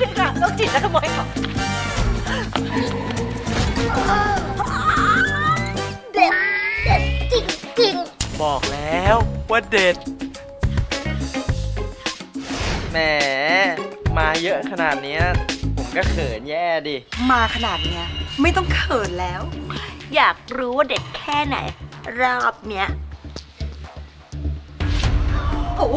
ด้วยค่ะโรคจิตและขโมยของเด็ดเด็ดจริงจริงบอกแล้วว่าเด็ด แหม มาเยอะขนาดเนี้ยผมก็เขินแย่ดิ มาขนาดเนี้ยไม่ต้องเขินแล้ว อยากรู้ว่าเด็ดแค่ไหน รอบเนี้ย โอ้โห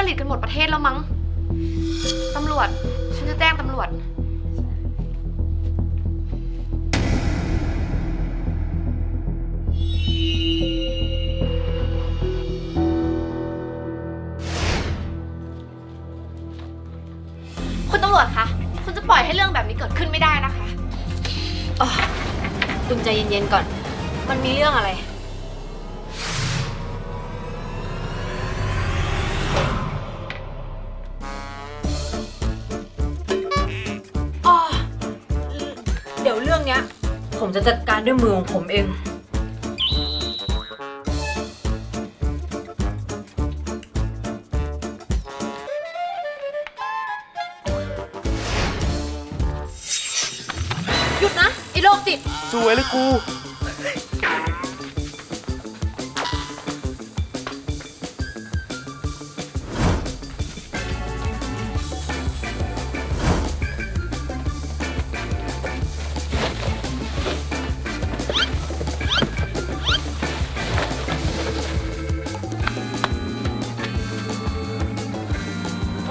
วิปริตกันหมดประเทศแล้วมั้ง ตำรวจ ฉันจะแจ้งตำรวจ คุณตำรวจคะ คุณจะปล่อยให้เรื่องแบบนี้เกิดขึ้นไม่ได้นะคะคุณใจเย็นๆก่อน มันมีเรื่องอะไร รื่องเนี้ย ผมจะจัดการด้วยมือของผมเอง หยุดนะไอ้โรคจิต สวยเลยกู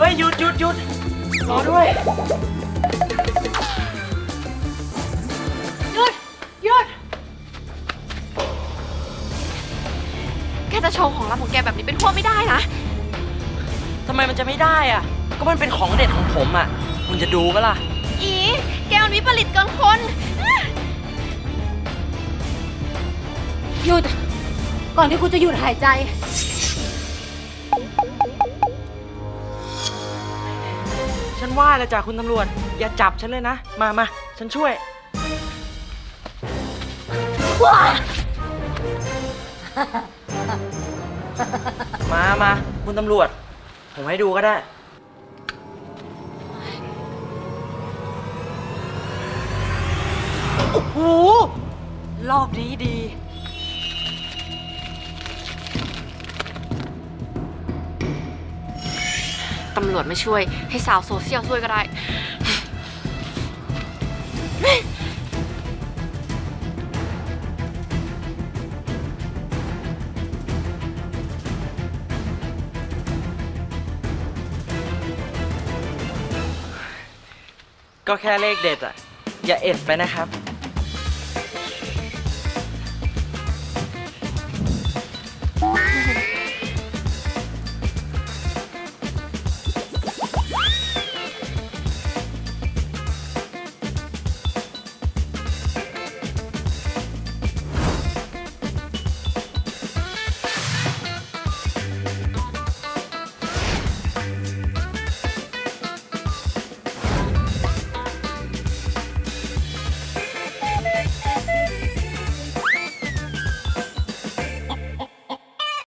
ยหยุดหยุดหยุดรอด้วย หยุด หยุด แกจะโชว์ของลับของแกแบบนี้เป็นพวกไม่ได้นะ ทำไมมันจะไม่ได้อะ ก็มันเป็นของเด็ดของผมอะมึงจะดูก็ล่ะ อี แกมันวิปริตเกินคน หยุด ก่อนที่คุณจะหยุดหายใจ ฉันว่าแล้วจ้ะคุณตำรวจ อย่าจับฉันเลยนะ มามาฉันช่วยมามาคุณตำรวจ ผมให้ดูก็ได้ โอ้โหรอบนี้ดี ตำรวจม่ช่วย ให้สาวโซเชียลช่วยก็ได้ ก็แค่เลขเด็ดอะ อย่าเอ็ดไปนะครับ